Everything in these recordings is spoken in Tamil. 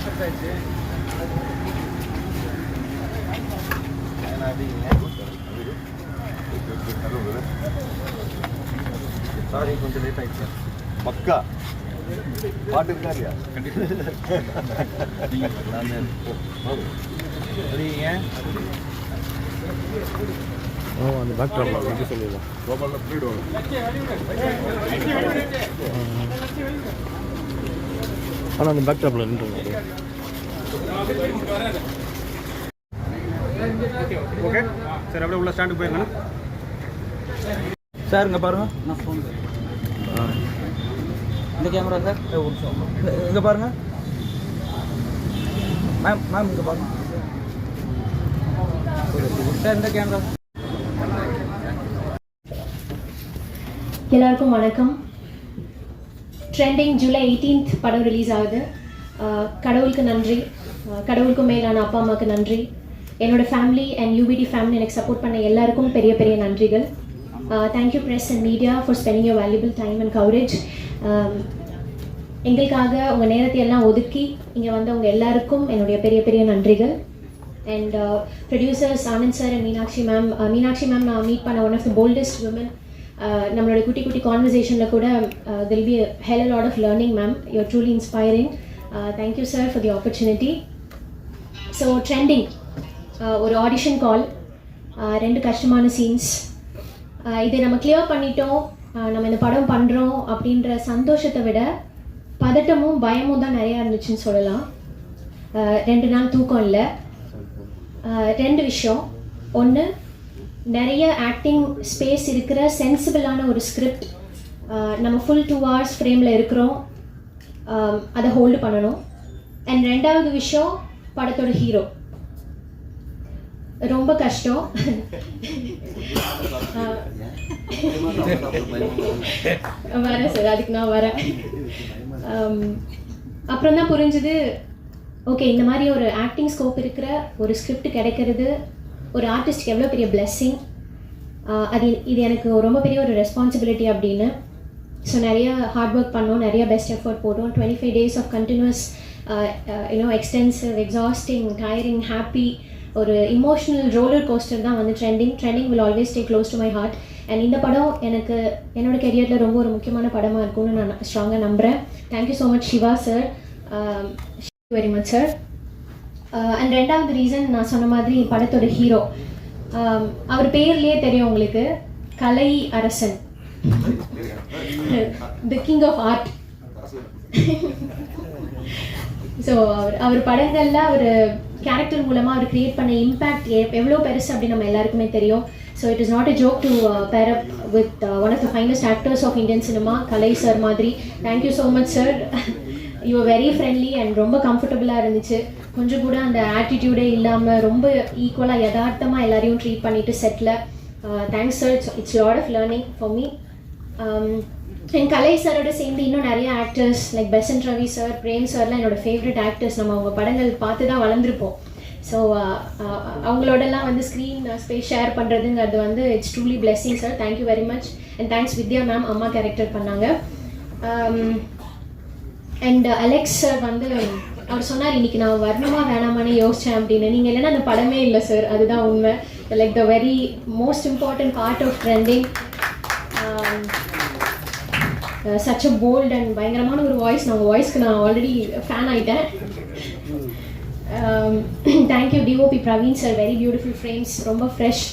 பெருசாச்சு சாரி கொஞ்சம் லேட் ஆயிடுச்சு. சார் மக்கா. பாட்டு இருக்கா இல்லையா ஓ அந்த சொல்லிடலாம் கோபாலில் போயிடுவாங்க ஆனால் அந்த பேக் ட்ராப்பில் நின்றுங்க ஓகே சார் அப்படியே உள்ள ஸ்டாண்டுக்கு போயிருங்க. சார் இங்கே பாருங்க. நான் ஃபோன் இந்த கேமரா சார் ஒரு இங்கே பாருங்க. மேம் மேம் இங்கே பாருங்க. சார் இந்த கேமரா எல்லாருக்கும் வணக்கம். ட்ரெண்டிங் ஜூலை 18th படம் ரிலீஸ் ஆகுது. கடவுளுக்கு நன்றி. கடவுளுக்கு மேலான அப்பா அம்மாவுக்கு நன்றி. என்னோடய ஃபேமிலி அண்ட் யூபிடி ஃபேமிலி எனக்கு சப்போர்ட் பண்ண எல்லாருக்கும் பெரிய பெரிய நன்றிகள். Thank you press and media for spending your valuable time and coverage எங்களுக்காக உங்கள் நேரத்தை எல்லாம் ஒதுக்கி இங்கே வந்தவங்க எல்லாருக்கும் என்னுடைய பெரிய பெரிய நன்றிகள். And producers Anand sir and Meenakshi ma'am Meenakshi ma'am நான் மீட் பண்ண one of the boldest women நம்மளோட குட்டி குட்டி கான்வர்சேஷனில் கூட it'll be hell lot of learning ma'am you're truly inspiring thank you sir for the opportunity so Trending ஒரு ஆடிஷன் கால் uh, ரெண்டு கஷ்டமான சீன்ஸ் uh, இதை நம்ம கிளியர் பண்ணிட்டோம். Uh, நம்ம இந்த படம் பண்ணுறோம் அப்படின்ற சந்தோஷத்தை விட பதட்டமும் பயமும் தான் நிறையா இருந்துச்சுன்னு சொல்லலாம். ரெண்டு நாள் தூக்கம் இல்லை. ரெண்டு விஷயம். ஒன்று நிறைய ஆக்டிங் ஸ்பேஸ் இருக்கிற சென்சிபிளான ஒரு ஸ்கிரிப்ட் நம்ம ஃபுல் டூ ஹவர்ஸ் ஃப்ரேமில் இருக்கிறோம். அதை ஹோல்டு பண்ணணும். அண்ட் ரெண்டாவது விஷயம் படத்தோட ஹீரோ ரொம்ப கஷ்டம். வரேன் சார் அதுக்கு நான் வரேன். அப்புறம் தான் புரிஞ்சுது ஓகே இந்த மாதிரி ஒரு ஆக்டிங் ஸ்கோப் இருக்கிற ஒரு ஸ்கிரிப்ட் கிடைக்கிறது ஒரு ஆர்டிஸ்ட்க்கு எவ்வளோ பெரிய பிளெஸ்ஸிங் அது இது எனக்கு ரொம்ப பெரிய ஒரு ரெஸ்பான்சிபிலிட்டி அப்படின்னு ஸோ நிறைய ஹார்ட் ஒர்க் பண்ணோம் நிறைய பெஸ்ட் எஃபர்ட் போட்டோம். Twenty five days of continuous you know extensive exhausting tiring happy ஒரு இமோஷனல் ரோலர் கோஸ்டர் தான் வந்து Trending Trending will always stay close to my heart and இந்த படம் எனக்கு என்னோட கெரியரில் ரொம்ப ஒரு முக்கியமான படமாக இருக்கும்னு நான் ஸ்ட்ராங்காக நம்புகிறேன் thank you so much Shiva sir very much sir Uh, and ரெண்டாவது ரீசன் நான் சொன்ன மாதிரி படத்தோட ஹீரோ um, அவர் பேர்லேயே தெரியும் உங்களுக்கு. Kalai Arasan. The king of art so அவர் அவர் படங்களில் அவர் கேரக்டர் மூலமாக அவர் கிரியேட் பண்ண இம்பேக்ட் எவ்வளோ பெருசு அப்படின்னு நம்ம எல்லாருக்குமே தெரியும். So it is not a joke to pair up with one of the finest actors of Indian cinema Kalai sir மாதிரி. Thank you so much sir you very friendly and ரொம்ப கம்ஃபர்டபுளாக இருந்துச்சு. கொஞ்சம் கூட அந்த ஆட்டிடியூடே இல்லாமல் ரொம்ப ஈக்குவலாக யதார்த்தமாக எல்லாரையும் ட்ரீட் பண்ணிவிட்டு settle thanks sir it's it's lot of learning for me என் கலை சாரோட சேர்ந்து இன்னும் நிறைய actors like Besant Ravi sir Prem சார்லாம் என்னோடய ஃபேவரட் ஆக்டர்ஸ் நம்ம அவங்க படங்கள் பார்த்து தான் வளர்ந்துருப்போம். ஸோ அவங்களோடலாம் வந்து ஸ்க்ரீன் ஸ்பேஸ் ஷேர் பண்ணுறதுங்கிறது வந்து it's truly blessing sir thank you very much and thanks Vidya ma'am அம்மா கேரக்டர் பண்ணாங்க. அண்ட் அலெக்ஸ் சார் வந்து அவர் சொன்னார் இன்னைக்கு நான் வரணுமா வேணாமான்னு யோசிச்சேன் அப்படின்னு. நீங்கள் இல்லைன்னா அந்த படமே இல்லை சார் அதுதான் உண்மை. Like the very most important part of Trending such a bold and பயங்கரமான ஒரு வாய்ஸ் நான் உங்கள் வாய்ஸ்க்கு நான் ஆல்ரெடி ஃபேன் ஆகிட்டேன் thank you DOP Praveen sir very beautiful frames ரொம்ப fresh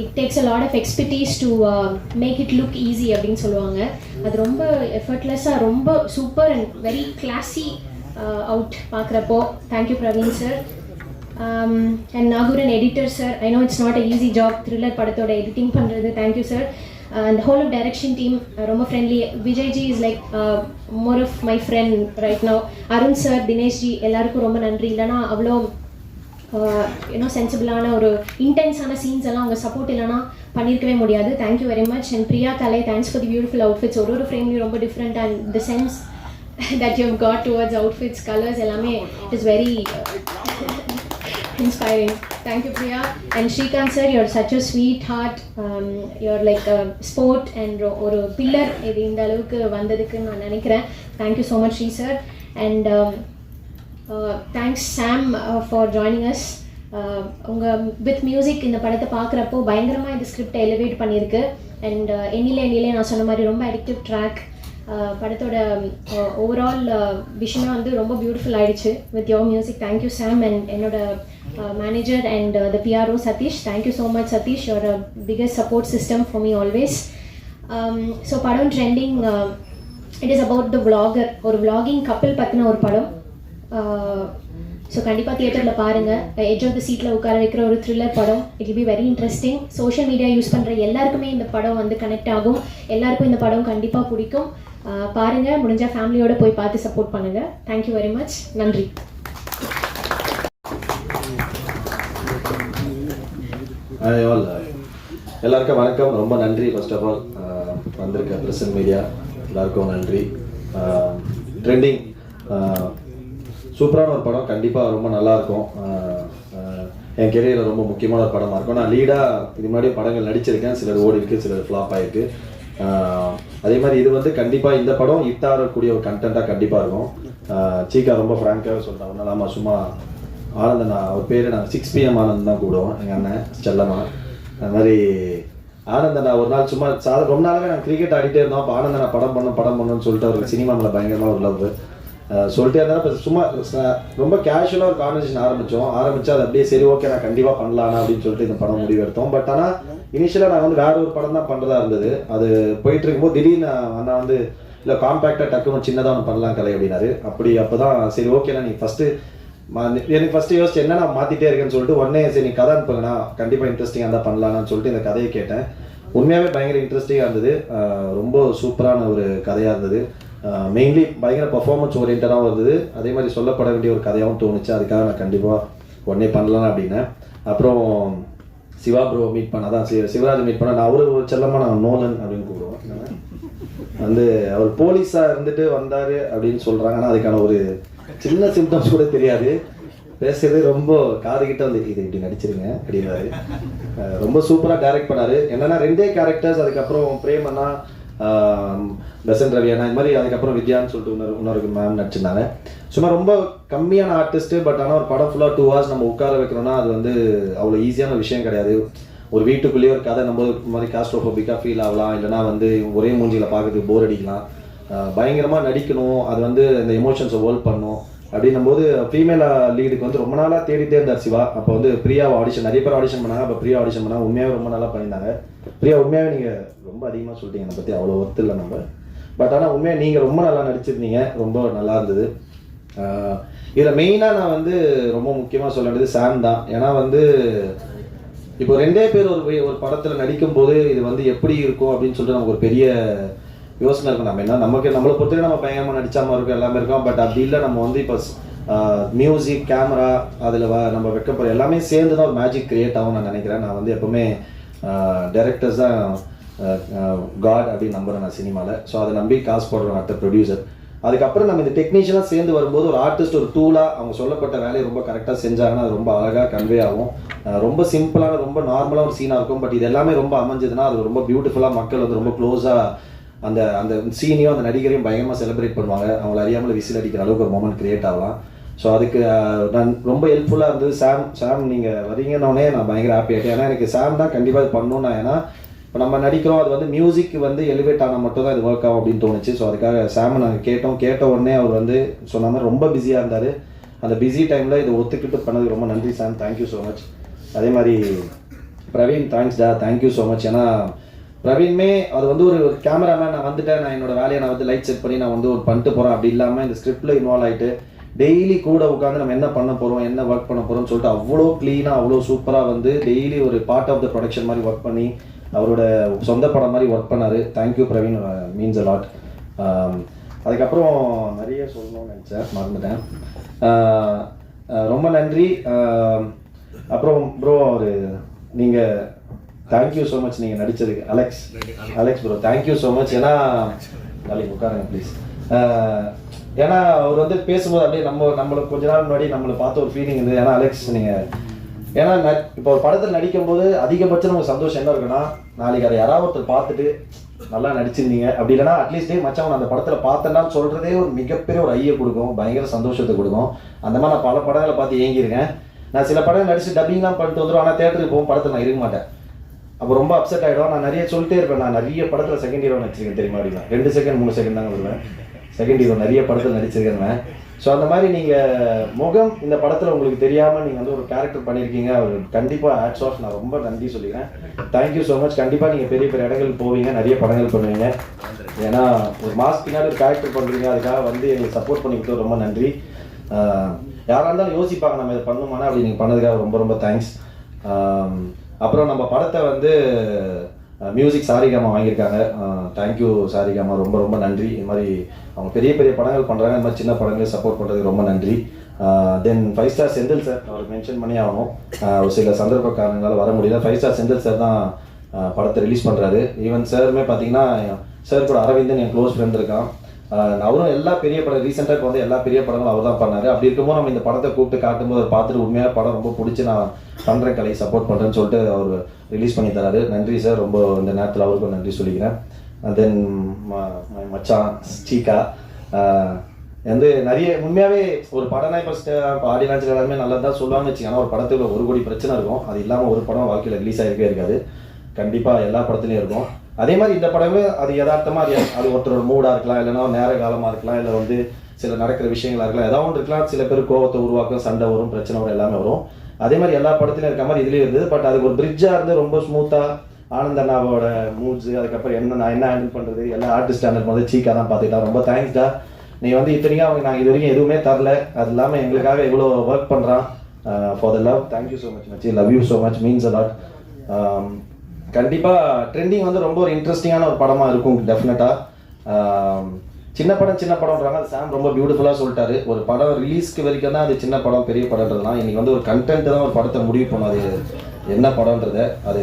it takes a lot of expertise to make it look easy அப்படின்னு சொல்லுவாங்க. அது ரொம்ப எஃபர்ட்லெஸ்ஸாக ரொம்ப super and very classy out பார்க்குறப்போ thank you Praveen sir and Nagooran editor sir I know it's not a easy job thriller படத்தோட எடிட்டிங் பண்ணுறது தேங்க்யூ சார் அந்த ஹோல் ஆஃப் டைரக்ஷன் டீம் ரொம்ப friendly Vijayji is like more of my friend right now Arun sir Dineshji எல்லாருக்கும் ரொம்ப நன்றி இல்லைனா அவ்வளோ இன்னும் சென்சிபிளான ஒரு இன்டென்ஸான சீன்ஸ் எல்லாம் அவங்க சப்போர்ட் இல்லைனா பண்ணியிருக்கவே முடியாது thank you very much and Priya Kalai thanks for the beautiful outfits ஒரு ஒரு ஃப்ரேம்லையும் ரொம்ப different and the sense that you got towards outfits colours எல்லாமே it is very inspiring. Thank you, Priya. And Shrikant sir, you're such a sweetheart. Um, you're like a sport and ஒரு pillar இது இந்த அளவுக்கு வந்ததுக்கு நான் நினைக்கிறேன் thank you so much Sri sir and thanks Sam for joining us உங்கள் வித் மியூசிக் இந்த படத்தை பார்க்குறப்போ பயங்கரமாக இந்த ஸ்கிரிப்டை எலிவேட் பண்ணியிருக்கு அண்ட் எண்ணிலே எண்ணிலே நான் சொன்ன மாதிரி ரொம்ப அடிக்டிவ் ட்ராக் படத்தோட ஓவரால் விஷயமே வந்து ரொம்ப பியூட்டிஃபுல் ஆயிடுச்சு. With your music thank you Sam and என்னோட manager and the PRO Satish thank you so much Satish your biggest support system for me always so படம் Trending it is about the vlogger. ஒரு vlogging கப்பல் பற்றின ஒரு படம். ஸோ கண்டிப்பாக தியேட்டரில் பாருங்கள் எஜ் ஆஃப் த சீட்டில் உட்கார வைக்கிற ஒரு த்ரில்லர் படம். It will be very interesting social media use பண்ணுற எல்லாருக்குமே இந்த படம் வந்து கனெக்ட் ஆகும். எல்லாருக்கும் இந்த படம் கண்டிப்பாக பிடிக்கும். பாருங்கள் பாருங்க முடிஞ்சால் ஃபேமிலியோட போய் பார்த்து சப்போர்ட் பண்ணுங்கள் தேங்க்யூ வெரி மச் நன்றி. ஆல் எல்லாருக்கும் வணக்கம். ரொம்ப நன்றி ஃபர்ஸ்ட் ஆஃப் ஆல் வந்திருக்க பிரசன்ட் மீடியா எல்லாருக்கும் நன்றி. ட்ரெண்டிங் சூப்பரான ஒரு படம். கண்டிப்பாக ரொம்ப நல்லா இருக்கும் என் கெரியரில் ரொம்ப முக்கியமான ஒரு படமாக இருக்கும். நான் லீடாக இது முன்னாடி படங்கள் நடிச்சிருக்கேன். சிலர் ஓடி இருக்கு சிலர் ஃப்ளாப் ஆயிருக்கு. அதே மாதிரி இது வந்து கண்டிப்பாக இந்த படம் ஹிட் ஆகக்கூடிய ஒரு கண்டென்ட்டாக கண்டிப்பாக இருக்கும். சீக்கா ரொம்ப ஃப்ராங்காகவே சொல்கிறேன் ஒன்றும் இல்லாமல் சும்மா ஆனந்தன் அவர் பேர் நாங்கள் சிக்ஸ் பிஎம் ஆனந்த் தான் கூடுவோம் எங்கள் அண்ணன் செல்லமா அது மாதிரி ஆனந்தனா ஒரு நாள் சும்மா சாத ரொம்ப நாளாக நான் கிரிக்கெட் ஆடிட்டே இருந்தோம். அப்போ ஆனந்தனா படம் பண்ணும் படம் பண்ணணும்னு சொல்லிட்டு அவருக்கு சினிமா மேலே பயங்கரமாக ஒரு லவ் சொல்லிட்டே இருந்தாலும் இப்போ சும்மா ரொம்ப கேஷுவலாக ஒரு கான்வர்சேஷன் ஆரம்பித்தோம் ஆரம்பித்தா அது அப்படியே சரி ஓகே நான் கண்டிப்பாக பண்ணலாம் அப்படின்னு சொல்லிட்டு இந்த படம் முடிவு எடுத்தோம். பட் ஆனால் இனிஷியலாக நான் வந்து வேற ஒரு படம் தான் பண்ணுறதா இருந்தது. அது போயிட்டு இருக்கும்போது திடீர்னு அண்ணா வந்து இல்லை காம்பேக்டாக டக்குன்னு சின்னதாக ஒன்று பண்ணலாம் கலை அப்படின்னாரு. அப்படி அப்போ தான் சரி ஓகேண்ணா நீ ஃபஸ்ட்டு எனக்கு ஃபஸ்ட்டு யோசிச்சு என்ன நான் மாற்றிட்டே இருக்கேன்னு சொல்லிட்டு உடனே சரி நீ கதை அனுப்புங்கண்ணா. கண்டிப்பாக இன்ட்ரெஸ்டிங்காக இருந்தால் பண்ணலான்னு சொல்லிட்டு இந்த கதையை கேட்டேன். உண்மையாகவே பயங்கர இன்ட்ரெஸ்டிங்காக இருந்தது. ரொம்ப சூப்பரான ஒரு கதையாக இருந்தது. மெயின்லி பயங்கர பர்ஃபார்மன்ஸ் ஓரியன்டாகவும் இருந்தது. அதே மாதிரி சொல்லப்பட வேண்டிய ஒரு கதையாகவும் தோணுச்சு. அதுக்காக நான் கண்டிப்பாக உடனே பண்ணலாம் அப்படின்னேன். அப்புறம் சிவா ப்ரோ மீட் பண்ண அதான் சிவராஜ் மீட் பண்ண நான் அவரு ஒரு செல்லமாக நான் நோலன் அப்படின்னு கூப்பிடுவோம். வந்து அவர் போலீஸா இருந்துட்டு வந்தாரு அப்படின்னு சொல்றாங்க. ஆனால் அதுக்கான ஒரு சின்ன சிம்டம்ஸ் கூட தெரியாது. பேசுறது ரொம்ப காது கிட்ட வந்து இது இப்படி நடிச்சிருங்க அப்படின்னாரு ரொம்ப சூப்பரா டைரக்ட் பண்ணாரு. என்னன்னா ரெண்டே கேரக்டர்ஸ் அதுக்கப்புறம் பிரேமன்னா பெசன் ரவியானா இது மாதிரி அதுக்கப்புறம் வித்யான்னு சொல்லிட்டு இன்னொரு இன்னொரு மேம் நடிச்சிருந்தாங்க. சும்மா ரொம்ப கம்மியான ஆர்டிஸ்ட் பட் ஆனால் ஒரு படம் ஃபுல்லாக டூ ஹவர்ஸ் நம்ம உட்கார வைக்கிறோம்னா அது வந்து அவ்வளோ ஈஸியான விஷயம் கிடையாது. ஒரு வீட்டுக்குள்ளேயே ஒரு கதை நம்ம இந்த மாதிரி காஸ்ட்ரோஃபோபிக்காக ஃபீல் ஆகலாம் இல்லைனா வந்து ஒரே மூஞ்சியில் பார்க்கறதுக்கு போர் அடிக்கலாம். பயங்கரமாக நடிக்கணும் அது வந்து இந்த எமோஷன்ஸை ஹோல்ட் பண்ணும். அப்படின்னும் போது ஃபீமேல் லீடுக்கு வந்து ரொம்ப நாளாக தேடிட்டே இருந்தார் சிவா. அப்போ வந்து பிரியாவை ஆடிஷன் நிறைய பேர் ஆடிஷன் பண்ணாங்க. அப்போ பிரியா ஆடிஷன் பண்ணாங்க. உண்மையாகவே ரொம்ப நல்லா பண்ணியிருந்தாங்க. பிரியா உண்மையாகவே நீங்கள் ரொம்ப அதிகமாக சொல்லிட்டீங்க. என்னை பற்றி அவ்வளோ ஒத்து இல்லை நம்ம. பட் ஆனால் உண்மையாக நீங்கள் ரொம்ப நல்லா நடிச்சிருந்தீங்க. ரொம்ப நல்லா இருந்தது. இதில் மெயினாக நான் வந்து ரொம்ப முக்கியமாக சொல்ல வேண்டியது சாம் தான். ஏன்னா வந்து இப்போ ரெண்டே பேர் ஒரு ஒரு படத்தில் நடிக்கும் போது இது வந்து எப்படி இருக்கும் அப்படின்னு சொல்லிட்டு நமக்கு ஒரு பெரிய யோசனை இருக்கும். நம்ம என்ன நமக்கு நம்மளை பொறுத்தவரை நம்ம பயங்கரமா நடிச்சாம இருக்கும் எல்லாமே இருக்கும். பட் அப்படி இல்லை நம்ம வந்து இப்போ மியூசிக் கேமரா அதில் நம்ம வைக்க போகிற எல்லாமே சேர்ந்து தான் ஒரு மேஜிக் கிரியேட் ஆகும் நான் நினைக்கிறேன். நான் வந்து எப்பவுமே டேரக்டர்ஸ் தான் காட் அப்படின்னு நம்புறேன் நான் சினிமாவில் ஸோ அதை நம்பி காசு போடுறேன் அடுத்த ப்ரொடியூசர் அதுக்கப்புறம் நம்ம இந்த டெக்னீஷியனாக சேர்ந்து வரும்போது ஒரு ஆர்டிஸ்ட் ஒரு டூலாக அவங்க சொல்லப்பட்ட வேலையை ரொம்ப கரெக்டாக செஞ்சாங்கன்னா அது ரொம்ப அழகாக கன்வே ஆகும். ரொம்ப சிம்பிளான ரொம்ப நார்மலாக ஒரு சீனாக இருக்கும். பட் இது எல்லாமே ரொம்ப அமைஞ்சதுன்னா அது ரொம்ப பியூட்டிஃபுல்லாக மக்கள் வந்து ரொம்ப க்ளோஸாக அந்த அந்த சீனையும் அந்த நடிகரையும் பயங்கரமாக செலிப்ரேட் பண்ணுவாங்க. அவங்கள அறியாமல் விசில் அடிக்கிற அளவுக்கு ஒரு மொமெண்ட் கிரியேட் ஆகலாம். ஸோ அதுக்கு நான் ரொம்ப ஹெல்ப்ஃபுல்லாக இருந்தது. சாம் சாம் நீங்கள் வரீங்கன்னொடனே நான் பயங்கர ஹாப்பி ஆகிட்டேன் ஏன்னா எனக்கு சாம் தான் கண்டிப்பாக இது பண்ணணும் நான் ஏன்னா இப்போ நம்ம நடிக்கிறோம். அது வந்து மியூசிக் வந்து எலிவேட் ஆனால் மட்டும் தான் இது ஒர்க் ஆகும் அப்படின்னு தோணுச்சு. ஸோ அதுக்காக சாம் நாங்கள் கேட்டோம். கேட்ட உடனே அவர் வந்து சொன்ன மாதிரி ரொம்ப பிஸியாக இருந்தார். அந்த பிஸி டைமில் இதை ஒத்துக்கிட்டு பண்ணதுக்கு ரொம்ப நன்றி சாம் தேங்க்யூ ஸோ மச் அதே மாதிரி பிரவீன் தேங்க்ஸ் டா. தேங்க்யூ ஸோ மச் ஏன்னா பிரவீன்மே அது வந்து ஒரு கேமராமேன் நான் வந்துட்டேன். நான் என்னோட வேலையை நான் வந்து லைட் செட் பண்ணி நான் வந்து ஒரு பண்ணிட்டு போகிறேன் அப்படி இல்லாமல் இந்த ஸ்கிரிப்டில் இன்வால்வ் ஆகிட்டு டெய்லி கூட உட்காந்து நம்ம என்ன பண்ண போகிறோம் என்ன ஒர்க் பண்ண போகிறோம்னு சொல்லிட்டு அவ்வளோ க்ளீனாக அவ்வளோ சூப்பராக வந்து டெய்லி ஒரு பார்ட் ஆஃப் த ப்ரொடக்ஷன் மாதிரி ஒர்க் பண்ணி அவரோட சொந்த படம் மாதிரி ஒர்க் பண்ணாரு. Thank you Praveen. Means a lot அதுக்கப்புறம் நிறைய சொல்லணும்னு நினச்சேன். மறந்துட்டேன். ரொம்ப நன்றி. அப்புறம் ப்ரோ ஒரு நீங்கள் தேங்க்யூ ஸோ மச் நீங்கள் நடிச்சதுக்கு Alex Alex bro thank you so much ஏன்னா நாளைக்கு உட்காருங்க ப்ளீஸ் ஏன்னா அவர் வந்து பேசும்போது அப்படியே நம்ம நம்மளுக்கு கொஞ்ச நாள் முன்னாடி நம்மளை பார்த்த ஒரு ஃபீலிங் இருந்தது. ஏன்னா அலெக்ஸ் நீங்கள் ஏன்னா இப்போ ஒரு படத்தில் நடிக்கும்போது அதிகபட்சம் நமக்கு சந்தோஷம் என்ன இருக்குன்னா நாளைக்கு அதை யாராவது ஒருத்தர் பார்த்துட்டு நல்லா நடிச்சிருந்தீங்க. அப்படி இல்லைன்னா அட்லீஸ்ட் டே அந்த படத்தில் பார்த்தேன்னா சொல்கிறதே ஒரு மிகப்பெரிய ஒரு ஐயை கொடுக்கும். பயங்கர சந்தோஷத்தை கொடுக்கும். அந்த மாதிரி நான் பல படங்களை பார்த்து ஏங்கியிருக்கேன். நான் சில படங்கள் நடிச்சு டப்பிங்லாம் பண்ணிட்டு வந்துடும் ஆனால் தேட்டருக்கு போகும் படத்தில் நான் இருக்க மாட்டேன். அப்போ ரொம்ப அப்செட் ஆகிடும் நான் நிறைய சொல்லிட்டே இருப்பேன். நான் நிறைய படத்தில் செகண்ட் ஹீரோ நடிச்சிருக்கேன் தெரியுமா அப்படின்னா. ரெண்டு செகண்ட் மூணு செகண்ட் தாங்க வருவேன். செகண்ட் ஹீரோ நிறைய படத்தில் நடிச்சிருக்கேன் ஸோ அந்த மாதிரி நீங்கள் முகம் இந்த படத்தில் உங்களுக்கு தெரியாமல் நீங்கள் வந்து ஒரு கேரக்டர் பண்ணியிருக்கீங்க. அவர் கண்டிப்பாக ஆட்ஸ் ஆஃப் நான் ரொம்ப நன்றி சொல்லிக்கிறேன். தேங்க்யூ ஸோ மச் கண்டிப்பாக நீங்கள் பெரிய பெரிய இடங்களுக்கு போவீங்க. நிறைய படங்கள் பண்ணுவீங்க. ஏன்னா ஒரு மாஸ்க் பின்னாடி ஒரு கேரக்டர் பண்ணுறீங்க அதுக்காக வந்து எங்களுக்கு சப்போர்ட் பண்ணிக்கிட்டு ரொம்ப நன்றி. யாராக இருந்தாலும் யோசிப்பாங்க. நம்ம இதை பண்ணுமானா அப்படி நீங்கள் பண்ணதுக்காக ரொம்ப ரொம்ப தேங்க்ஸ் அப்புறம் நம்ம படத்தை வந்து மியூசிக் சாரிகாமா வாங்கியிருக்காங்க. தேங்க்யூ சாரிகாமா ரொம்ப ரொம்ப நன்றி. இது மாதிரி அவங்க பெரிய பெரிய படங்கள் பண்ணுறாங்க இந்த மாதிரி சின்ன படங்கள் சப்போர்ட் பண்ணுறதுக்கு ரொம்ப நன்றி. Then five star Senthil sir அவர் மென்ஷன் பண்ணி ஆகணும். ஒரு சில சந்தர்ப்ப காரணங்களால் வர முடியல. ஃபைவ் ஸ்டார் செந்தில் சார் தான் படத்தை ரிலீஸ் பண்ணுறாரு ஈவன் சாருமே பார்த்தீங்கன்னா சார் கூட அரவிந்தன் என் க்ளோஸ் ஃப்ரெண்ட் இருக்கான். அவரும் எல்லா பெரிய படம் ரீசெண்டாக இப்போ வந்து எல்லா பெரிய படங்களும் அவர் தான் பண்ணார். அப்படி இருக்கும்போது நம்ம இந்த படத்தை கூப்பிட்டு காட்டும்போது அவர் பார்த்துட்டு உண்மையாக படம் ரொம்ப பிடிச்சி நான் பண்ணுறேன் கலை சப்போர்ட் பண்ணுறேன்னு சொல்லிட்டு அவர் ரிலீஸ் பண்ணி தராரு. நன்றி சார் ரொம்ப இந்த நேரத்தில் அவருக்கும் நன்றி சொல்லிக்கிறேன். தென் மச்சான் ஸ்ரீகா வந்து நிறைய உண்மையாகவே ஒரு படம்னா இப்போ ஆடி லான்ச் எல்லாருமே நல்லது தான் சொல்லுவாங்கன்னு வச்சுக்கோங்க. ஆனால் ஒரு படத்துக்கு ஒரு கோடி பிரச்சனை இருக்கும். அது இல்லாமல் ஒரு படம் வாழ்க்கையில் ரிலீஸ் ஆகிருக்கே இருக்காது. கண்டிப்பாக எல்லா படத்துலையும் இருக்கும். அதே மாதிரி இந்த படமே அது யதார்த்தமாக அது அது ஒருத்தரோட மூடாக இருக்கலாம் இல்லைன்னா நேர காலமாக இருக்கலாம் இல்லை வந்து சில நடக்கிற விஷயங்களா இருக்கலாம் ஏதாவது ஒன்று இருக்கலாம். சில பேர் கோவத்தை உருவாக்கும் சண்டை வரும் பிரச்சனை வரும் எல்லாமே வரும். அதே மாதிரி எல்லா படத்துலையும் இருக்க மாதிரி இதுலேயும் இருந்தது. பட் அதுக்கு ஒரு பிரிட்ஜாக இருந்து ரொம்ப ஸ்மூத்தாக ஆனந்த் அண்ணாவோட மூட்ஸ் அதுக்கப்புறம் என்ன நான் என்ன ஹேண்டில் பண்ணுறது எல்லா ஆர்டிஸ்ட் ஹேண்டில் பண்ணுறது சீக்காக தான் பார்த்துக்கிட்டா. ரொம்ப தேங்க்ஸ்டா நீ வந்து இத்தனைக்கும் அவங்க நாங்கள் இது வரைக்கும் எதுவுமே தரல. அது இல்லாமல் எங்களுக்காக இவ்வளோ ஒர்க் பண்ணுறான் for the love thank you so much மச்சி love you so much means a lot கண்டிப்பாக ட்ரெண்டிங் வந்து ரொம்ப ஒரு இன்ட்ரெஸ்டிங்கான ஒரு படமாக இருக்கும் டெஃபினட்டாக சின்ன படம் சின்ன படம்ன்றாங்க. அது சாம் ரொம்ப பியூட்டிஃபுல்லாக சொல்லிட்டாரு. ஒரு படம் ரிலீஸ்க்கு வரைக்கும் தான் அது சின்ன படம் பெரிய படம்ன்றதுலாம் இன்றைக்கி வந்து ஒரு கண்டென்ட் தான் ஒரு படத்தை முடிவு பண்ணும். அது என்ன படம்ன்றது அது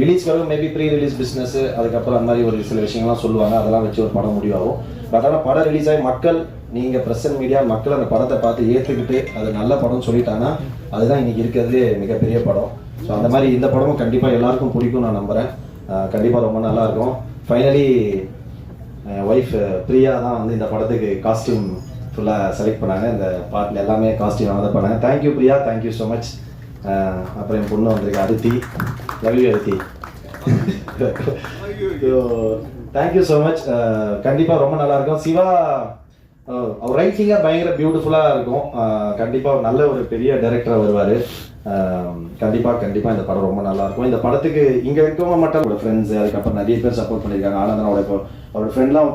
ரிலீஸ் வரைக்கும் மேபி ப்ரீ ரிலீஸ் பிஸ்னஸ் அதுக்கப்புறம் அந்த மாதிரி ஒரு சில விஷயங்கள்லாம் சொல்லுவாங்க. அதெல்லாம் வச்சு ஒரு படம் முடிவாகும். பட் ஆனால் படம் ரிலீஸ் ஆகி மக்கள் நீங்கள் ப்ரெசன்ட் மீடியா மக்கள் அந்த படத்தை பார்த்து ஏற்றுக்கிட்டு அது நல்ல படம்னு சொல்லிட்டாங்கன்னா அதுதான் இன்றைக்கி இருக்கிறது மிகப்பெரிய படம். ஸோ அந்த மாதிரி இந்த படமும் கண்டிப்பாக எல்லாருக்கும் பிடிக்கும் நான் நம்புகிறேன் கண்டிப்பாக ரொம்ப நல்லா இருக்கும். ஃபைனலி ஒய்ஃப் பிரியா தான் வந்து இந்த படத்துக்கு காஸ்டியூம் ஃபுல்லாக செலக்ட் பண்ணாங்க. இந்த பாட்டில் எல்லாமே காஸ்டியூம் அவங்க தான் பண்ணாங்க. Thank you Priya. Thank you so much அப்புறம் என் பொண்ணு வந்திருக்கு Aditi love you Aditi thank you so much கண்டிப்பாக ரொம்ப நல்லாயிருக்கும் சிவா அவர் ரைட்டிங்காக பயங்கர பியூட்டிஃபுல்லாக இருக்கும். கண்டிப்பாக நல்ல ஒரு பெரிய டைரக்டராக வருவார். கண்டிப்பாக கண்டிப்பாக இந்த படம் ரொம்ப நல்லா இருக்கும் இந்த படத்துக்கு இங்கே இருக்கவங்க மட்டும் அவரோட ஃப்ரெண்ட்ஸ் அதுக்கப்புறம் நிறைய பேர் சப்போர்ட் பண்ணியிருக்காங்க. ஆனந்தனோட இப்போ அவரோட ஃப்ரெண்ட்லாம்